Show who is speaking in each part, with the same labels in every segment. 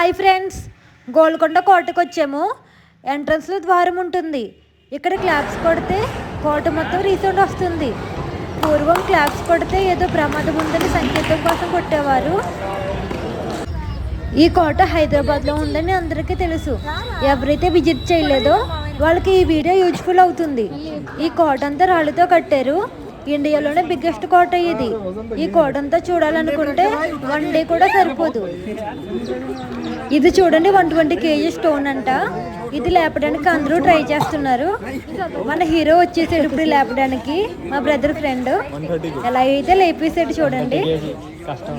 Speaker 1: Hi friends Golconda కోటకు వచ్చాము ఎంట్రన్స్లో ద్వారం ఉంటుంది. ఇక్కడ క్లాప్స్ కొడితే కోట మొత్తం రీసౌండ్ వస్తుంది. పూర్వం క్లాప్స్ కొడితే ఏదో ప్రమాదం ఉందని సంకేతం కోసం కొట్టేవారు. ఈ కోట హైదరాబాద్లో ఉందని అందరికీ తెలుసు. ఎవరైతే విజిట్ చేయలేదో వాళ్ళకి ఈ వీడియో యూజ్ఫుల్ అవుతుంది. ఈ కోట అంతా రాళ్ళతో కట్టారు. ఇండియాలోనే బిగ్గెస్ట్ కోట ఇది. ఈ కోట అంతా చూడాలనుకుంటే వన్ డే కూడా సరిపోదు. ఇది చూడండి వన్ ట్వంటీ కేజీ స్టోన్ అంట. ఇది లేపడానికి అందరూ ట్రై చేస్తున్నారు. మన హీరో వచ్చేసాడు ఇప్పుడు లేపడానికి మా బ్రదర్ ఫ్రెండ్ ఎలా అయితే లేపేసాడు చూడండి.
Speaker 2: కష్టం.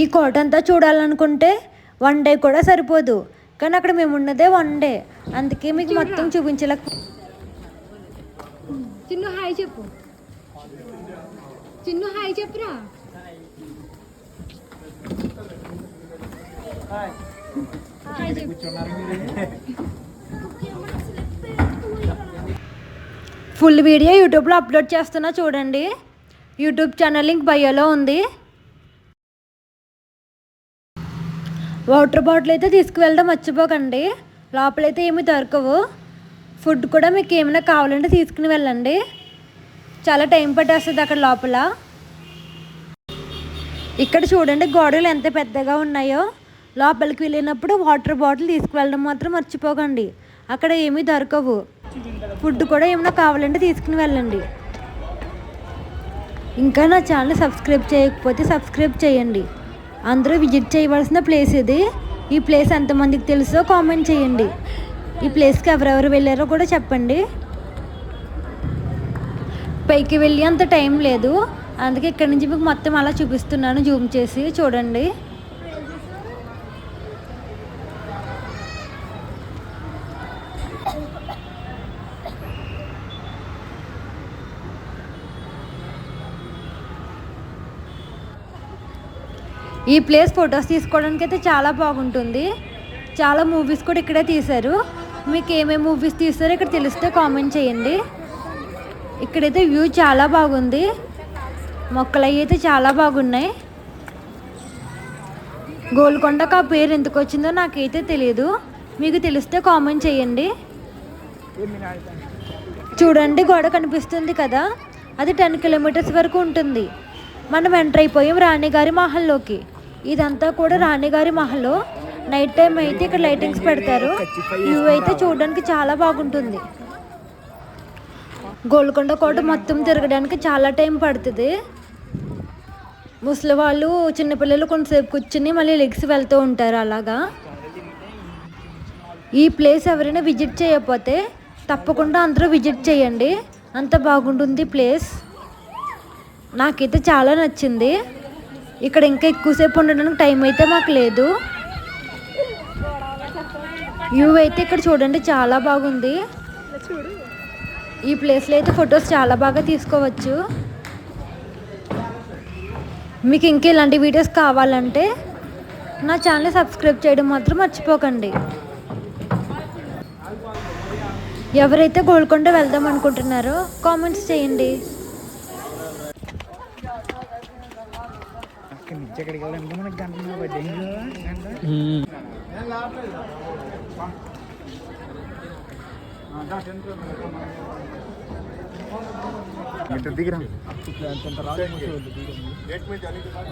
Speaker 1: ఈ కోట అంతా చూడాలనుకుంటే వన్ డే కూడా సరిపోదు. కానీ అక్కడ మేము ఉన్నదే వన్ డే అందుకే మీకు మొత్తం చూపించలేక
Speaker 3: చిన్ను హాయ్ చెప్పు. చిన్ను హాయ్ చెప్పురా.
Speaker 1: ఫుల్ వీడియో యూట్యూబ్లో అప్లోడ్ చేస్తున్నా చూడండి. యూట్యూబ్ ఛానల్ లింక్ బయోలో ఉంది. వాటర్ బాటిల్ అయితే తీసుకువెళ్ళడం మర్చిపోకండి. లోపలైతే ఏమీ దొరకవు. ఫుడ్ కూడా మీకు ఏమైనా కావాలంటే తీసుకుని వెళ్ళండి. చాలా టైం పట్టేస్తుంది అక్కడ లోపల. ఇక్కడ చూడండి గోడలు ఎంత పెద్దగా ఉన్నాయో. లోపలికి వెళ్ళినప్పుడు వాటర్ బాటిల్ తీసుకువెళ్ళడం మాత్రం మర్చిపోకండి. అక్కడ ఏమీ దొరకవు. ఫుడ్ కూడా ఏమైనా కావాలంటే తీసుకుని వెళ్ళండి. ఇంకా నా ఛానల్ సబ్స్క్రైబ్ చేయకపోతే సబ్స్క్రైబ్ చేయండి. అందరూ విజిట్ చేయవలసిన ప్లేస్ ఇది. ఈ ప్లేస్ ఎంతమందికి తెలుసో కామెంట్ చేయండి. ఈ ప్లేస్కి ఎవరెవరు వెళ్ళారో కూడా చెప్పండి. పైకి వెళ్ళి అంత టైం లేదు. అందుకే ఇక్కడి నుంచి మీకు మొత్తం అలా చూపిస్తున్నాను జూమ్ చేసి చూడండి. ఈ ప్లేస్ ఫొటోస్ తీసుకోవడానికి అయితే చాలా బాగుంటుంది. చాలా మూవీస్ కూడా ఇక్కడే తీశారు. మీకు ఏమేమి మూవీస్ తీస్తారో ఇక్కడ తెలిస్తే కామెంట్ చేయండి. ఇక్కడైతే వ్యూ చాలా బాగుంది. మొక్కలు అవి అయితే చాలా బాగున్నాయి. గోల్కొండకు ఆ పేరు ఎందుకు వచ్చిందో నాకైతే తెలియదు మీకు తెలిస్తే కామెంట్ చేయండి. చూడండి గోడ కనిపిస్తుంది కదా. అది టెన్ కిలోమీటర్స్ వరకు ఉంటుంది. మనం ఎంటర్ అయిపోయాం రాణిగారి మహల్లోకి. ఇదంతా కూడా రాణిగారి మహల్లో నైట్ టైం అయితే ఇక్కడ లైటింగ్స్ పెడతారు. వ్యూ అయితే చూడడానికి చాలా బాగుంటుంది. గోల్కొండ కోట మొత్తం తిరగడానికి చాలా టైం పడుతుంది. ముసలి వాళ్ళు చిన్నపిల్లలు కొంతసేపు కూర్చుని మళ్ళీ లెగ్స్ వెళ్తూ ఉంటారు అలాగా. ఈ ప్లేస్ ఎవరైనా విజిట్ చేయకపోతే తప్పకుండా అందరూ విజిట్ చేయండి. అంత బాగుంటుంది ప్లేస్ నాకైతే చాలా నచ్చింది. ఇక్కడ ఇంకా ఎక్కువసేపు ఉండడానికి టైం అయితే మాకు లేదు. వ్యూ అయితే ఇక్కడ చూడండి చాలా బాగుంది. ఈ ప్లేస్లో అయితే ఫొటోస్ చాలా బాగా తీసుకోవచ్చు. మీకు ఇంకా ఇలాంటి వీడియోస్ కావాలంటే నా ఛానల్ సబ్స్క్రైబ్ చేయడం మాత్రం మర్చిపోకండి. ఎవరైతే గోల్కొండ వెళ్దాం అనుకుంటున్నారో కామెంట్స్ చేయండి.
Speaker 2: मीटर दिख रहा गेट में जाने के बाद